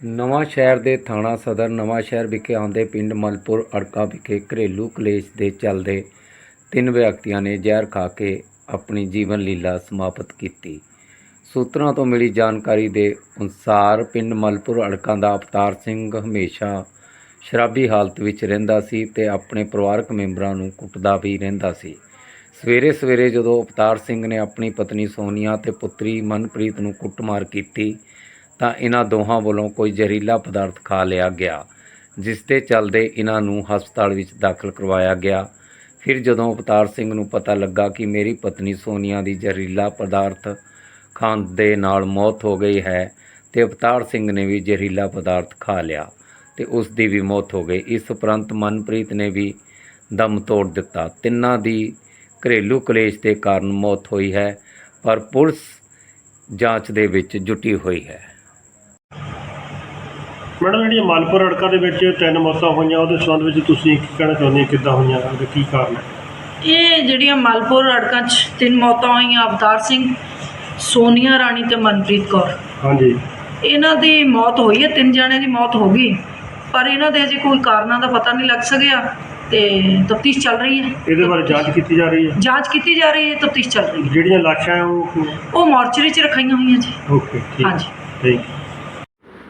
ਨਵਾਂ ਸ਼ਹਿਰ ਦੇ ਥਾਣਾ ਸਦਰ, ਨਵਾਂ ਸ਼ਹਿਰ ਵਿਖੇ ਆਉਂਦੇ ਪਿੰਡ ਮਲਪੁਰ, ਅੜਕਾ ਵਿਖੇ ਘਰੇਲੂ ਕਲੇਸ਼ ਦੇ ਚੱਲਦੇ ਤਿੰਨ ਵਿਅਕਤੀਆਂ ਨੇ ਜ਼ਹਿਰ ਖਾ ਕੇ ਆਪਣੀ ਜੀਵਨ ਲੀਲਾ ਸਮਾਪਤ ਕੀਤੀ। ਸੂਤਰਾਂ ਤੋਂ ਮਿਲੀ ਜਾਣਕਾਰੀ ਦੇ ਅਨੁਸਾਰ ਪਿੰਡ ਮਲਪੁਰ, ਅੜਕਾ ਦਾ ਅਵਤਾਰ ਸਿੰਘ ਹਮੇਸ਼ਾ ਸ਼ਰਾਬੀ ਹਾਲਤ ਵਿੱਚ ਰਹਿੰਦਾ ਸੀ ਤੇ ਆਪਣੇ ਪਰਿਵਾਰਕ ਮੈਂਬਰਾਂ ਨੂੰ ਕੁੱਟਦਾ ਵੀ ਰਹਿੰਦਾ ਸੀ। ਸਵੇਰੇ ਸਵੇਰੇ ਜਦੋਂ ਅਵਤਾਰ ਸਿੰਘ ਨੇ ਆਪਣੀ ਪਤਨੀ ਸੋਨੀਆ ਤੇ ਪੁੱਤਰੀ ਮਨਪ੍ਰੀਤ ਨੂੰ ਕੁੱਟਮਾਰ ਕੀਤੀ ਤਾਂ ਇਹਨਾਂ ਦੋਹਾਂ ਵੱਲੋਂ ਕੋਈ ਜ਼ਹਿਰੀਲਾ ਪਦਾਰਥ ਖਾ ਲਿਆ ਗਿਆ, ਜਿਸ ਦੇ ਚੱਲਦੇ ਇਹਨਾਂ ਨੂੰ ਹਸਪਤਾਲ ਵਿੱਚ ਦਾਖਲ ਕਰਵਾਇਆ ਗਿਆ। ਫਿਰ ਜਦੋਂ ਅਵਤਾਰ ਸਿੰਘ ਨੂੰ ਪਤਾ ਲੱਗਾ ਕਿ ਮੇਰੀ ਪਤਨੀ ਸੋਨੀਆ ਦੀ ਜ਼ਹਿਰੀਲਾ ਪਦਾਰਥ ਖਾਣ ਦੇ ਨਾਲ ਮੌਤ ਹੋ ਗਈ ਹੈ, ਤੇ ਅਵਤਾਰ ਸਿੰਘ ਨੇ ਵੀ ਜ਼ਹਿਰੀਲਾ ਪਦਾਰਥ ਖਾ ਲਿਆ ਤੇ ਉਸ ਦੀ ਵੀ ਮੌਤ ਹੋ ਗਈ। ਇਸ ਉਪਰੰਤ ਮਨਪ੍ਰੀਤ ਨੇ ਵੀ ਦਮ ਤੋੜ ਦਿੱਤਾ। ਤਿੰਨਾਂ ਦੀ ਘਰੇਲੂ ਕਲੇਸ਼ ਦੇ ਕਾਰਨ ਮੌਤ ਹੋਈ ਹੈ, ਪਰ ਪੁਲਿਸ ਜਾਂਚ ਦੇ ਵਿੱਚ ਜੁਟੀ ਹੋਈ ਹੈ। ਮੈਡਮ ਜਿਹੜੀਆਂ ਮਾਲਪੁਰ ਅੜਕਾ ਦੇ ਵਿੱਚ ਤਿੰਨ ਮੌਤਾਂ ਹੋਈਆਂ ਉਹਦੇ ਸੰਬੰਧ ਵਿੱਚ ਤੁਸੀਂ ਕੀ ਕਹਿਣਾ ਚਾਹੁੰਦੇ ਹੋ? ਕਿੱਦਾਂ ਹੋਈਆਂ ਉਹਦੇ ਕੀ ਕਾਰਨ ਹੈ? ਇਹ ਜਿਹੜੀਆਂ ਮਲਪੁਰ ਅੜਕਾਂ 'ਚ ਤਿੰਨ ਮੌਤਾਂ ਹੋਈਆਂ ਅਵਤਾਰ ਸਿੰਘ ਸੋਨੀਆ ਰਾਣੀ ਤੇ ਮਨਪ੍ਰੀਤ ਕੌਰ। ਹਾਂਜੀ। ਇਹਨਾਂ ਦੀ ਮੌਤ ਹੋਈ ਹੈ ਤਿੰਨ ਜਣਿਆਂ ਦੀ ਮੌਤ ਹੋ ਗਈ। ਪਰ ਇਹਨਾਂ ਦੇ ਅਜੇ ਕੋਈ ਕਾਰਨਾਂ ਦਾ ਪਤਾ ਨਹੀਂ ਲੱਗ ਸਕਿਆ ਤੇ ਤਫਤੀਸ਼ ਚੱਲ ਰਹੀ ਹੈ। ਇਹਦੇ ਬਾਰੇ ਜਾਂਚ ਕੀਤੀ ਜਾ ਰਹੀ ਹੈ? ਜਾਂਚ ਕੀਤੀ ਜਾ ਰਹੀ ਹੈ ਤਫਤੀਸ਼ ਚੱਲ ਰਹੀ ਹੈ। ਜਿਹੜੀਆਂ ਲਾਸ਼ਾਂ ਹੈ ਉਹ ਉਹ ਮੋਰਚਰੀ 'ਚ ਰਖਾਈਆਂ ਹੋਈਆਂ ਜੀ। ਓਕੇ ਠੀਕ। ਹਾਂਜੀ। ਠੀਕ